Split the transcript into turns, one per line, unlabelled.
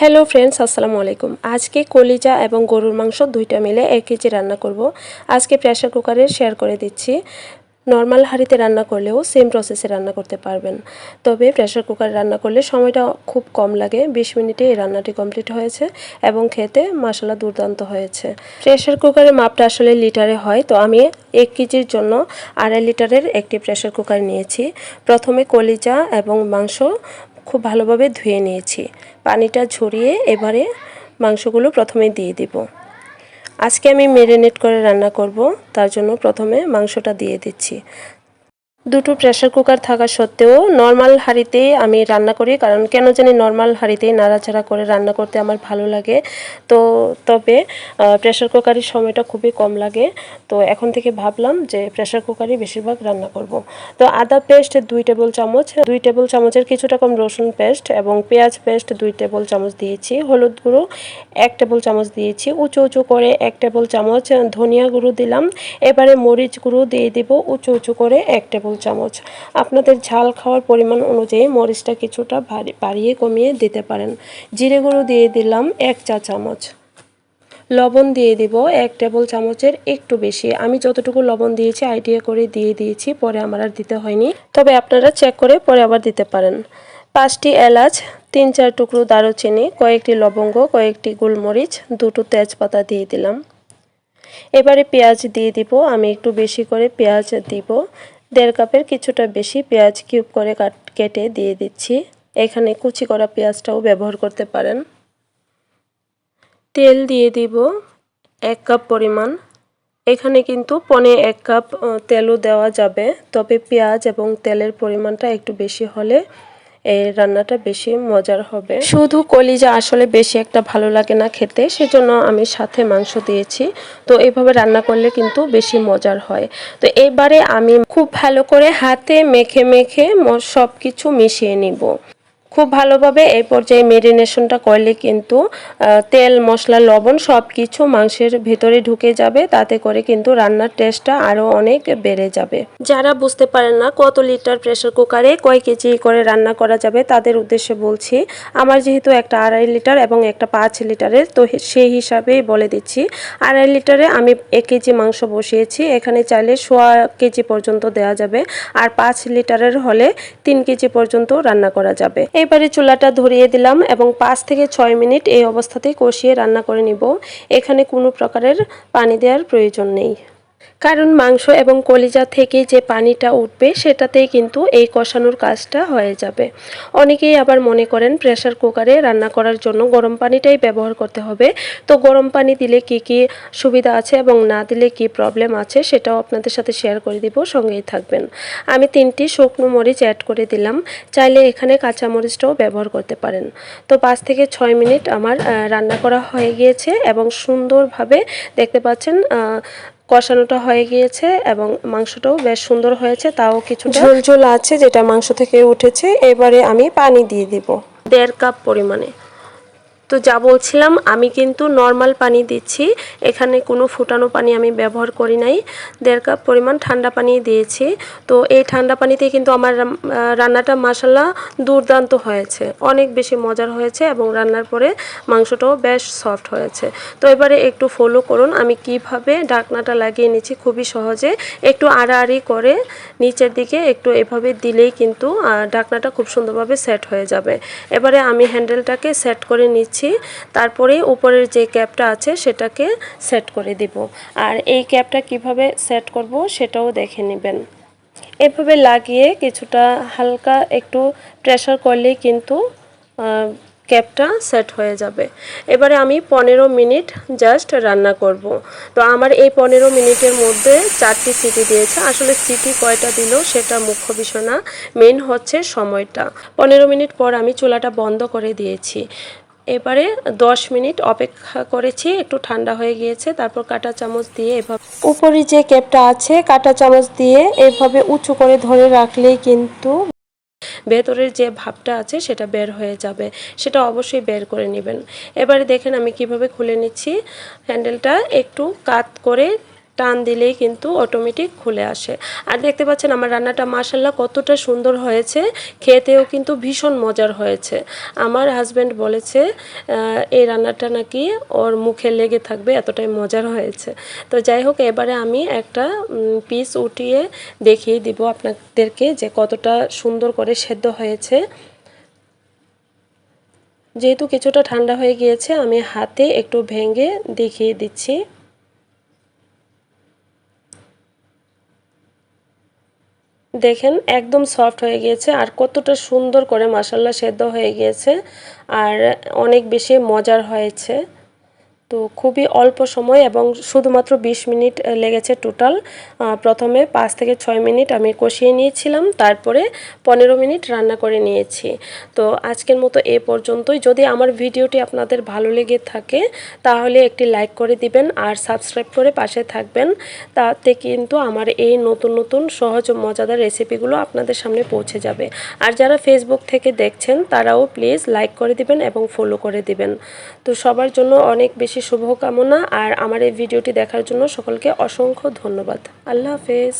Hello friends আসসালামু আলাইকুম। আজকে কলিজা এবং গরুর মাংস দুইটা মিলে এক কেজি রান্না করব। আজকে প্রেশার কুকারে শেয়ার করে দিচ্ছি। নর্মাল হাঁড়িতে রান্না করলেও সেম প্রসেসে রান্না করতে পারবেন। তবে প্রেশার কুকারে রান্না করলে সময়টা খুব কম লাগে। বিশ মিনিটে এই রান্নাটি কমপ্লিট হয়েছে এবং খেতে মশলা দুর্দান্ত হয়েছে। প্রেশার কুকারের মাপটা আসলে লিটারে হয়। তো আমি এক কেজির জন্য আড়াই লিটারের একটি প্রেশার কুকার নিয়েছি। প্রথমে কলিজা এবং মাংস খুব ভালোভাবে ধুয়ে নিয়েছি। পানিটা ঝরিয়ে এবারে মাংসগুলো প্রথমে দিয়ে দিব। আজকে আমি মেরিনেট করে রান্না করব, তার জন্য প্রথমে মাংসটা দিয়ে দিচ্ছি। দুটো প্রেশার কুকার থাকা সত্ত্বেও নর্মাল হাঁড়িতেই আমি রান্না করি। কারণ কেন জানি নর্মাল হাঁড়িতেই নাড়াচাড়া করে রান্না করতে আমার ভালো লাগে। তো তবে প্রেশার কুকারের সময়টা খুবই কম লাগে। তো এখন থেকে ভাবলাম যে প্রেশার কুকারই বেশিরভাগ রান্না করব। তো আদা পেস্ট দুই টেবিল চামচ, দুই টেবিল চামচের কিছুটা কম রসুন পেস্ট এবং পেঁয়াজ পেস্ট দুই টেবিল চামচ দিয়েছি, হলুদ গুঁড়ো এক টেবিল চামচ দিয়েছি, উঁচু উঁচু করে এক টেবিল চামচ ধনিয়া গুঁড়ো দিলাম। এবারে মরিচ গুঁড়ো দিয়ে দিব, উঁচু উঁচু করে এক টেবিল চামচ। আপনাদের ঝাল খাওয়ার পরিমাণ অনুযায়ী মরিচটা কিছুটা বাড়িয়ে কমিয়ে দিতে পারেন। জিরে গুঁড়ো দিয়ে দিলাম এক চা চামচ। লবণ দিয়ে দিব এক টেবিল চামচের একটু বেশি। আমি যতটুকু লবণ দিয়েছি, আইডিয়া করে দিয়ে দিয়েছি, পরে আমার আর দিতে হয়নি। তবে আপনারা চেক করে পরে আবার দিতে পারেন। পাঁচটি এলাচ, তিন চার টুকরো দারুচিনি, কয়েকটি লবঙ্গ, কয়েকটি গোলমরিচ, দুটো তেজপাতা দিয়ে দিলাম। এবারে পেঁয়াজ দিয়ে দিব। আমি একটু বেশি করে পেঁয়াজ দিব। দেড় কাপের কিছুটা বেশি পেঁয়াজ কিউব করে কাট দিয়ে দিচ্ছি। এখানে কুচি করা পেঁয়াজটাও ব্যবহার করতে পারেন। তেল দিয়ে দিব এক কাপ পরিমাণ। এখানে কিন্তু পনে এক কাপ তেলও দেওয়া যাবে। তবে পেঁয়াজ এবং তেলের পরিমাণটা একটু বেশি হলে এই রান্নাটা বেশি মজার হবে। শুধু কলিজা আসলে বেশি একটা ভালো লাগে না খেতে, সেজন্য আমি সাথে মাংস দিয়েছি। তো এইভাবে রান্না করলে কিন্তু বেশি মজার হয়। তো এবারে আমি খুব ভালো করে হাতে মেখে মেখে সব কিছু মিশিয়ে নিব। খুব ভালোভাবে এই পর্যায়ে মেরিনেশনটা করলে কিন্তু তেল, মশলা, লবণ সব কিছু মাংসের ভিতরে ঢুকে যাবে। তাতে করে কিন্তু রান্নার টেস্টটা আরও অনেক বেড়ে যাবে। যারা বুঝতে পারেন না কত লিটার প্রেশার কুকারে কয় কেজি করে রান্না করা যাবে, তাদের উদ্দেশ্যে বলছি, আমার যেহেতু একটা আড়াই লিটার এবং একটা পাঁচ লিটারের তো সেই হিসাবেই বলে দিচ্ছি। আড়াই লিটারে আমি এক কেজি মাংস বসিয়েছি, এখানে চাইলে সোয়া কেজি পর্যন্ত দেওয়া যাবে। আর পাঁচ লিটারের হলে তিন কেজি পর্যন্ত রান্না করা যাবে। এবারে চুলাটা ধরিয়ে দিলাম এবং পাঁচ থেকে ছয় মিনিট এই অবস্থাতেই কষিয়ে রান্না করে নিব। এখানে কোনো প্রকারের পানি দেওয়ার প্রয়োজন নেই। কারণ মাংস এবং কলিজা থেকে যে পানিটা উঠবে সেটাতেই কিন্তু এই কষানোর কাজটা হয়ে যাবে। অনেকেই আবার মনে করেন প্রেশার কুকারে রান্না করার জন্য গরম পানিটাই ব্যবহার করতে হবে। তো গরম পানি দিলে কি কি সুবিধা আছে এবং না দিলে কি প্রবলেম আছে সেটাও আপনাদের সাথে শেয়ার করে দিব, সঙ্গেই থাকবেন। আমি তিনটি শুকনো মরিচ অ্যাড করে দিলাম। চাইলে এখানে কাঁচা মরিচটাও ব্যবহার করতে পারেন। তো পাঁচ থেকে ছয় মিনিট আমার রান্না করা হয়ে গিয়েছে এবং সুন্দরভাবে দেখতে পাচ্ছেন কষানোটা হয়ে গিয়েছে এবং মাংসটাও বেশ সুন্দর হয়েছে তাও কিছু ঝোল ঝোল আছে যেটা মাংস থেকে উঠেছে এবারে আমি পানি দিয়ে দিব। দেড় কাপ পরিমাণে। তো যা বলছিলাম, আমি কিন্তু নর্মাল পানি দিচ্ছি। এখানে কোনো ফুটানো পানি আমি ব্যবহার করি নাই। দেড় কাপ পরিমাণ ঠান্ডা পানি দিয়েছি। তো এই ঠান্ডা পানিতে কিন্তু আমার রান্নাটা মশালা দুর্দান্ত হয়েছে। অনেক বেশি মজার হয়েছে এবং রান্নার পরে মাংসটাও বেশ সফট হয়েছে। তো এবারে একটু ফলো করুন, আমি কীভাবে ডাকনাটা লাগিয়ে নিচ্ছি খুবই সহজে। একটু আড়াআড়ি করে নিচের দিকে একটু এভাবে দিলেই কিন্তু ডাকনাটা খুব সুন্দরভাবে সেট হয়ে যাবে। এবারে আমি হ্যান্ডেলটাকে সেট করে নিচ্ছি। দিচ্ছি তারপরে উপরের যে ক্যাপটা আছে সেটাকে সেট করে দিব। আর এই ক্যাপটা কীভাবে সেট করব সেটাও দেখে নেবেন। এভাবে লাগিয়ে কিছুটা হালকা একটু প্রেশার করলেই কিন্তু ক্যাপটা সেট হয়ে যাবে। এবারে আমি পনেরো মিনিট জাস্ট রান্না করব। তো আমার এই পনেরো মিনিটের মধ্যে চারটি সিটি দিয়েছে। আসলে সিটি কয়টা দিল সেটা মুখ্য বিষয় না। মেন হচ্ছে সময়টা। পনেরো মিনিট পর আমি চুলাটা বন্ধ করে দিয়েছি। এবারে দশ মিনিট অপেক্ষা করেছি, একটু ঠান্ডা হয়ে গিয়েছে, তারপর কাটা চামচ দিয়ে এভাবে উপরে যে ক্যাপটা আছে, কাটা চামচ দিয়ে এভাবে উঁচু করে ধরে রাখলেই কিন্তু ভেতরের যে ভাবটা আছে সেটা বের হয়ে যাবে, সেটা অবশ্যই বের করে নেবেন। এবারে দেখেন আমি কীভাবে খুলে নিচ্ছি। হ্যান্ডেলটা একটু কাত করে টান দিলেই কিন্তু অটোমেটিক খুলে আসে। আর দেখতে পাচ্ছেন আমার রান্নাটা মাসাল্লাহ কতটা সুন্দর হয়েছে, খেতেও কিন্তু ভীষণ মজার হয়েছে। আমার হাজব্যান্ড বলেছে এই রান্নাটা নাকি ওর মুখে লেগে থাকবে, এতটাই মজার হয়েছে। তো যাই হোক, এবারে আমি একটা পিস উঠিয়ে দেখিয়ে দিব আপনাদেরকে যে কতটা সুন্দর করে সেদ্ধ হয়েছে। যেহেতু কিছুটা ঠান্ডা হয়ে গিয়েছে, আমি হাতে একটু ভেঙে দেখিয়ে দিচ্ছি। দেখেন, একদম সফট হয়ে গিয়েছে আর কতটা সুন্দর করে মশাল্লা সেদ্ধ হয়ে গিয়েছে আর অনেক বেশি মজার হয়েছে। তো খুবই অল্প সময় এবং শুধুমাত্র ২০ মিনিট লেগেছে টোটাল। প্রথমে পাঁচ থেকে ছয় মিনিট আমি কষিয়ে নিয়েছিলাম, তারপরে পনেরো মিনিট রান্না করে নিয়েছি। তো আজকের মতো এ পর্যন্তই। যদি আমার ভিডিওটি আপনাদের ভালো লেগে থাকে, তাহলে একটি লাইক করে দিবেন আর সাবস্ক্রাইব করে পাশে থাকবেন। তাতে কিন্তু আমার এই নতুন নতুন সহজ ও মজাদার রেসিপিগুলো আপনাদের সামনে পৌঁছে যাবে। আর যারা ফেসবুক থেকে দেখছেন, তারাও প্লিজ লাইক করে দিবেন এবং ফলো করে দিবেন। তো সবার জন্য অনেক বেশি শুভকামনা আর আমার এই ভিডিওটি দেখার জন্য সকলকে অসংখ্য ধন্যবাদ। আল্লাহ হাফেজ।